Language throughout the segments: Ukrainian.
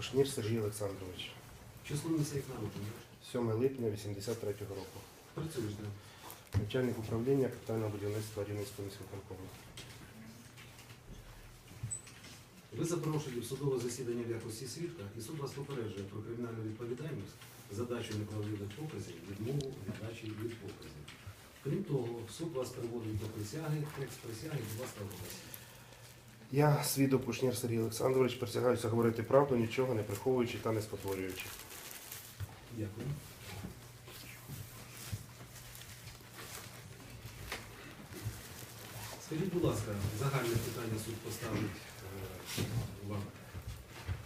Кушнір Сергій Олександрович, Число місця як народження. 7 липня 83-го року. Працюєш де? Начальник управління капітального будівництва Рівненського міськвиконкому. Ви запрошені в судове засідання в якості свідка, і суд вас попереджує про кримінальну відповідальність за дачу неправдивих показів, відмову віддачі від показів. Крім того, суд вас приводить до присяги, текст присяги, будь ласка, оголосіть. Я, свідок Кушнір Сергій Олександрович, присягаюся говорити правду, нічого не приховуючи та не спотворюючи. Дякую. Скажіть, будь ласка, загальне питання суд поставить е, вам.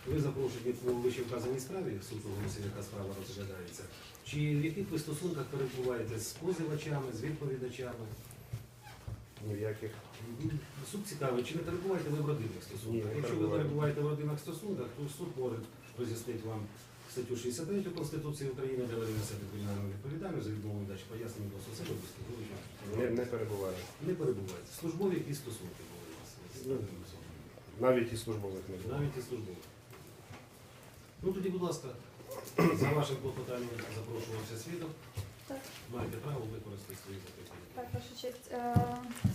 Ви запрошені по вище вказаній справі, суд оголосив, яка справа розглядається. Чи в яких ви стосунках перебуваєте з позивачами, з відповідачами? Ні в яких. Мгм. Суд цікавий, чи не перебуваєте ви в родинних стосунках? Ні, не Якщо ви перебуваю. перебуваєте в родинних стосунках, то суд може роз'яснити вам статтю 63 Конституції України, де ви несете кримінальну відповідальність за відмову дачі пояснень до безпосередньо. Не, не перебуваю. Не перебуваєте. Службові які стосунки були у вас? Ну, Навіть і службових не було. Навіть і службові. Ну тоді, будь ласка, за вашим клопотанням запрошувався свідок. Так. Маєте право використати свої запитання. Так, ваша честь. Е,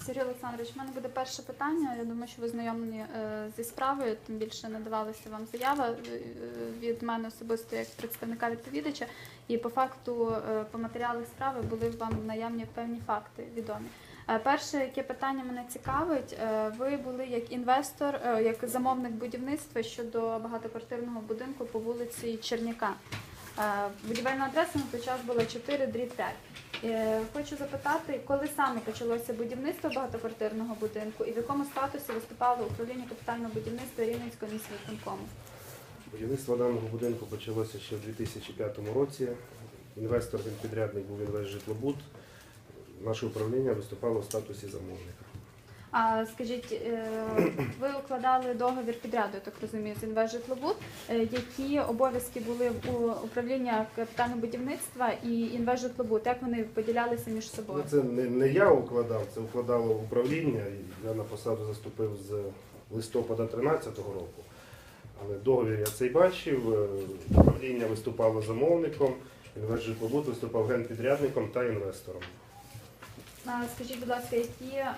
Сергій Олександрович, у мене буде перше питання. Я думаю, що ви знайомлені е, зі справою, тим більше надавалася вам заява е, від мене особисто як представника відповідача. І по факту, по матеріалах справи були вам наявні певні факти відомі. Перше, яке питання мене цікавить, ви були як інвестор, як замовник будівництва щодо багатоквартирного будинку по вулиці Черняка. Е, Будівельна адреса на той час була 4 дріб 5. Е, Хочу запитати, коли саме почалося будівництво багатоквартирного будинку і в якому статусі виступало управління капітального будівництва Рівненського міськвиконкому? Будівництво даного будинку почалося ще в 2005 році. Інвестор він підрядник був інвестжитлобуд. Наше управління виступало в статусі замовника. А скажіть, е, ви укладали договір підряду, я так розумію, з інвестжитлобуд. Е, Які обов'язки були у управління капітального будівництва і інвестжитлобуд? Як вони поділялися між Ну, собою? це не, я укладав, це укладало управління. Я на посаду заступив з листопада 2013 року. Але договір я цей бачив. е, Управління виступало замовником, інвестжитлобуд виступав генпідрядником та інвестором. Скажіть, будь ласка, які е,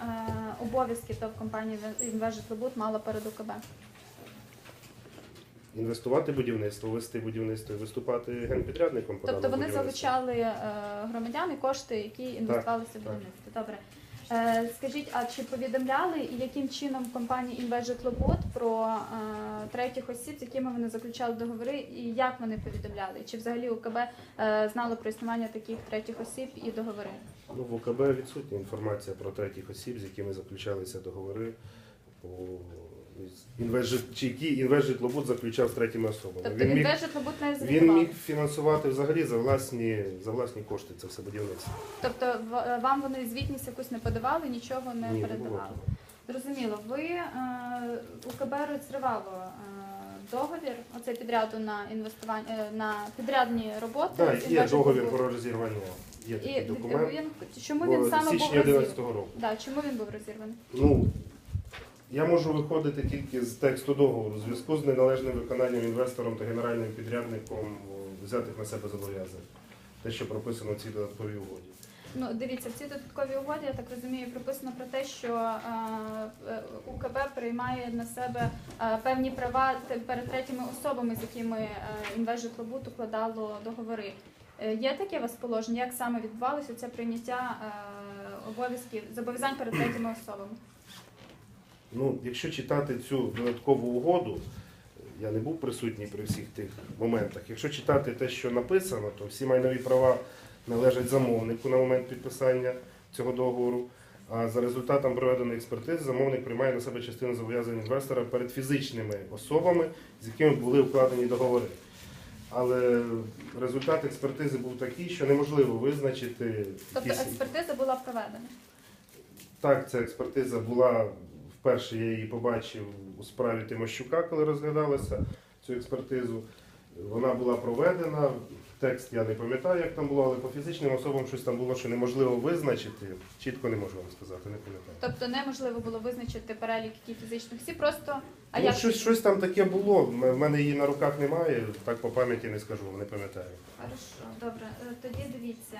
обов'язки ТОВ компанії Інвежитлобут мала перед УКБ? Інвестувати в будівництво, вести будівництво і виступати генпідрядником. по Тобто даному вони будівництву. залучали е, громадян і кошти, які інвестувалися в будівництво. Добре. Е, Скажіть, а чи повідомляли і яким чином компанія «Інвежитлобот» про е, третіх осіб, з якими вони заключали договори, і як вони повідомляли? Чи взагалі УКБ е, знало про існування таких третіх осіб і договори? Ну, в УКБ відсутня інформація про третіх осіб, з якими заключалися договори. Інвестжит... Чи заключав з третіми особами. Тобто він, міг... Він міг фінансувати взагалі за власні, за власні кошти це все будівництво. Тобто вам вони звітність якусь не подавали, нічого не Ні, передавали? Зрозуміло. Ви е, УКБ розривало е, договір оце підряду на інвестування е, на підрядні роботи. Так, є договір про розірвання. Є І документ. він чому Бо він саме був січні розірваний? 2011 року. Да, чому він був розірваний? Ну, я можу виходити тільки з тексту договору у зв'язку з неналежним виконанням інвестором та генеральним підрядником взятих на себе зобов'язань. Те, що прописано в цій додатковій угоді. Ну дивіться, в цій додатковій угоді, я так розумію, прописано про те, що е, е, УКБ приймає на себе е, певні права перед третіми особами, з якими інвестжитлобуд укладало договори. Є таке у вас положення? Як саме відбувалося це прийняття обов'язків зобов'язань перед третіми особами? Ну, якщо читати цю додаткову угоду, я не був присутній при всіх тих моментах. Якщо читати те, що написано, то всі майнові права належать замовнику на момент підписання цього договору. А за результатом проведеної експертизи замовник приймає на себе частину зобов'язань інвестора перед фізичними особами, з якими були укладені договори. Але результат експертизи був такий, що неможливо визначити Тобто якісь- експертиза була проведена. так, ця експертиза була вперше. Я її побачив у справі Тимощука, коли розглядалася цю експертизу. Вона була проведена. Текст я не пам'ятаю, як там було, але по фізичним особам щось там було, що неможливо визначити. Чітко не можу вам сказати, не пам'ятаю. Тобто неможливо було визначити перелік які фізичних осіб, просто а ну, як щось, щось там таке було. В мене її на руках немає, так по пам'яті не скажу, не пам'ятаю. Хорошо, добре. Е, Тоді дивіться,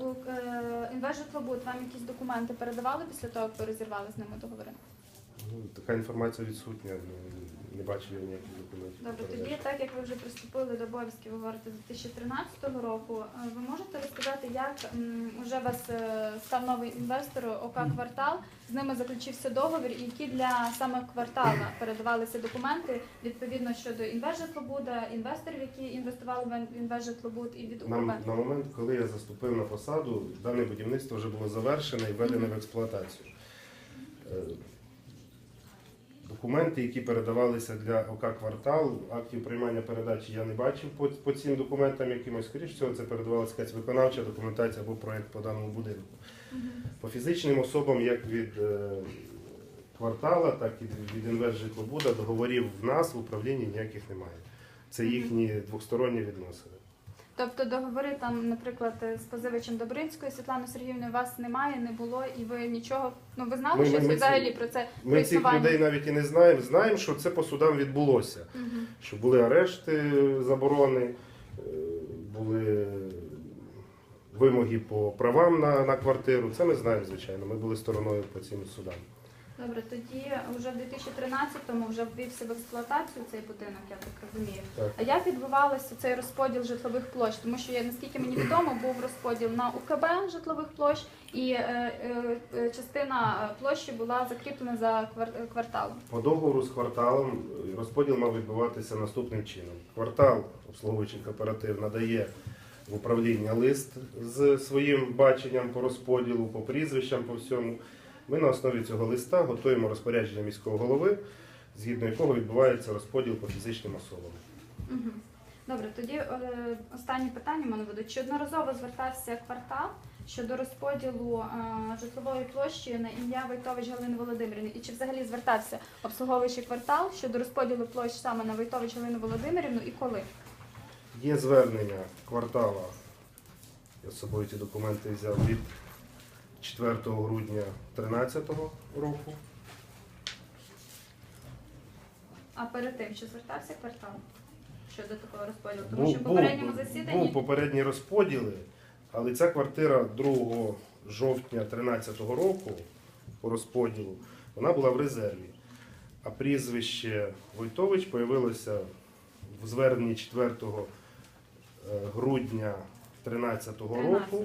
е, у е, інвестжитлобуд вам якісь документи передавали після того, як ви розірвали з ними договори? Ну, така інформація відсутня, не- не бачив я ніяких документів. Добре, тоді так як ви вже приступили до обов'язків, ви говорите 2013 року. е, Ви можете розказати, як м, уже вас е, став новий інвестор ОК Квартал, з ними заключився договір, і які для саме квартала передавалися документи відповідно щодо інвестжитлобуда, інвесторів, які інвестували в інвестжитлобуд, і від На, на момент, коли я заступив на посаду, дане будівництво вже було завершене і введене в експлуатацію. Документи, які передавалися для ОК квартал, актів приймання передачі я не бачив по, по цим документам якимось. Скоріше всього, це передавалася якась виконавча документація або проєкт по даному будинку. По фізичним особам, як від е, квартала, так і від інвестжитлобуда, договорів в нас в управлінні ніяких немає. Це їхні двосторонні відносини. Тобто договори там, наприклад, з позивачем Добринською Світланою Сергіївною вас немає, не було, і ви нічого. Ну ви знали Ми- щось ми взагалі про це про Ми цих людей навіть і не знаємо. Знаємо, що це по судам відбулося. Мгм. Що були арешти, заборони, е, були вимоги по правам на, на квартиру. Це ми знаємо, звичайно. Ми були стороною по цим судам. Добре, тоді вже в 2013-му вже ввівся в експлуатацію цей будинок, я так розумію. Так. А як відбувався цей розподіл житлових площ? Тому що я, наскільки мені відомо, був розподіл на УКБ житлових площ, і е, е, е, частина площі була закріплена за квар- кварталом. По договору з кварталом е, розподіл мав відбуватися наступним чином. Квартал, обслуговуючий кооператив, надає в управління лист з своїм баченням по розподілу, по прізвищам, по всьому. Ми на основі цього листа готуємо розпорядження міського голови, згідно якого відбувається розподіл по фізичним особам. Добре, тоді е, останні питання мене будуть. Чи одноразово звертався квартал щодо розподілу е, житлової площі на ім'я Войтович Галини Володимирівни? І чи взагалі звертався обслуговуючий квартал щодо розподілу площ саме на Войтович Галину Володимирівну і коли? Є звернення квартала. Я з собою ці документи взяв від 4 грудня 2013 року. А перед тим, чи звертався квартал щодо такого розподілу? Тому Був, що в був, попередньому був засіданні попередні розподіли, але ця квартира 2 жовтня 2013 року по розподілу, вона була в резерві. А прізвище Войтович появилося в зверненні 4 е, грудня 2013 року 13 року.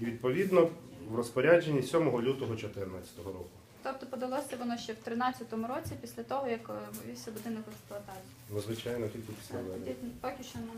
і відповідно в розпорядженні 7 лютого 2014 року. Тобто подалося воно ще в 13-му році, після того, як е, вивівся будинок в експлуатацію. Ну, звичайно, тільки після. Тоді поки що нам